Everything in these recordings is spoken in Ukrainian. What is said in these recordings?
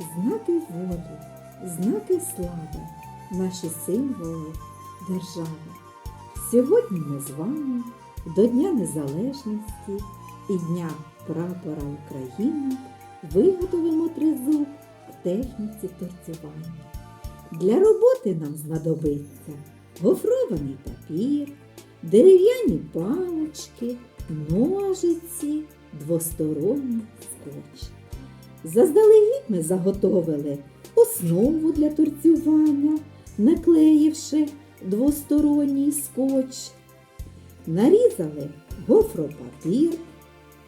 знаки волі, знаки слави, наші символи держави. Сьогодні ми з вами до Дня Незалежності і Дня прапора України виготовимо тризуб в техніці торцювання. Для роботи нам знадобиться гофрований папір, дерев'яні палички, ножиці, двосторонній скотч. Заздалегідь ми заготовили основу для торцювання, наклеївши двосторонній скотч. Нарізали гофропапір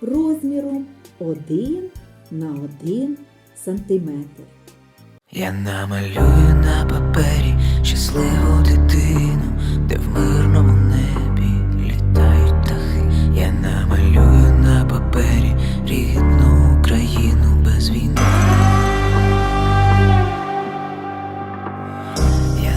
розміром 1 на 1 сантиметр. Я намалюю на папері